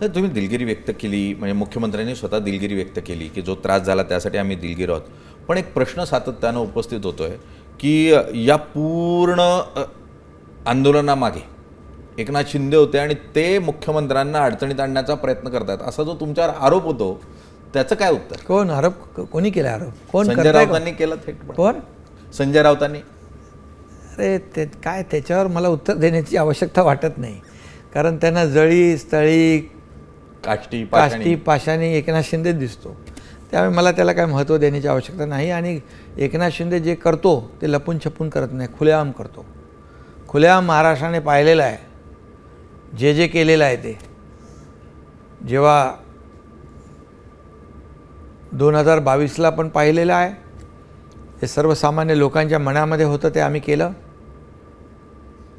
तर तुम्ही दिलगिरी व्यक्त केली म्हणजे मुख्यमंत्र्यांनी स्वतः दिलगिरी व्यक्त केली की जो त्रास झाला त्यासाठी आम्ही दिलगिरी आहोत. पण एक प्रश्न सातत्यानं उपस्थित होतोय की अ, या पूर्ण आंदोलनामागे एकनाथ शिंदे होते आणि ते मुख्यमंत्र्यांना अडचणीत आणण्याचा प्रयत्न करतात असा जो तुमच्यावर आरोप होतो त्याचं काय उत्तर? कोण? आरोप को- कोणी केला आरोप? कोण संजय? राऊतांनी केलं थेट कोण? संजय राऊतांनी. अरे ते काय त्याच्यावर मला उत्तर देण्याची आवश्यकता वाटत नाही. कारण त्यांना जळी स्थळी काष्टी काष्टी पाषाणी. पाशाणी एकनाथ शिंदे दिसतो. त्यामुळे मला त्याला काय महत्त्व देण्याची आवश्यकता नाही आणि एकनाथ शिंदे जे करतो ते लपून छपून करत नाही खुलेआम करतो. खुलेआम महाराष्ट्राने पाहिलेलं आहे. जे जे केलेलं आहे ते. जेव्हा दोन हजार बावीसला पण पाहिलेलं आहे. हे सर्वसामान्य लोकांच्या मनामध्ये होतं ते आम्ही केलं.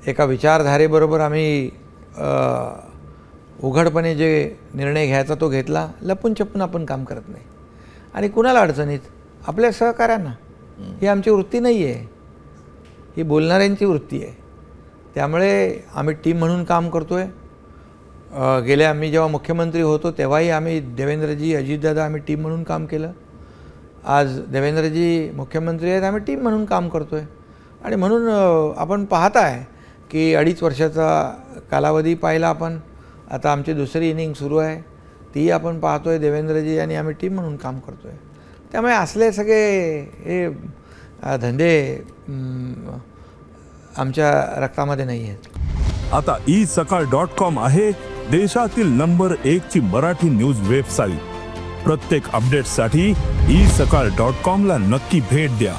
एका विचारधारेबरोबर आम्ही उघडपणे जे निर्णय घ्यायचा तो घेतला लपून छपून आपण काम करत नाही. आणि कुणाला अडचणीत आपल्या सहकाऱ्यांना. ही आमची वृत्ती नाही आहे ही बोलणाऱ्यांची वृत्ती आहे. त्यामुळे आम्ही टीम म्हणून काम करतो आहे गेल्या आम्ही जेव्हा मुख्यमंत्री होतो तेव्हाही आम्ही देवेंद्रजी अजितदादा आम्ही टीम म्हणून काम केलं. आज देवेंद्रजी मुख्यमंत्री आहेत आम्ही टीम म्हणून काम करतो आहे आणि म्हणून आपण पाहत आहे की अडीच वर्षाचा कालावधी पाहिला आपण. आता आमची दुसरी इनिंग सुरू आहे. ती आपण पाहतो आहे देवेंद्रजी आणि आम्ही टीम म्हणून काम करतो आहे त्यामुळे असले सगळे हे धंदे आमच्या रक्तामध्ये नाही आहेत. आता ई सकाळ डॉट कॉम आहे देशातील नंबर एक ची मराठी न्यूज वेबसाईट. प्रत्येक अपडेटसाठी ई सकाळ डॉट कॉमला नक्की भेट द्या.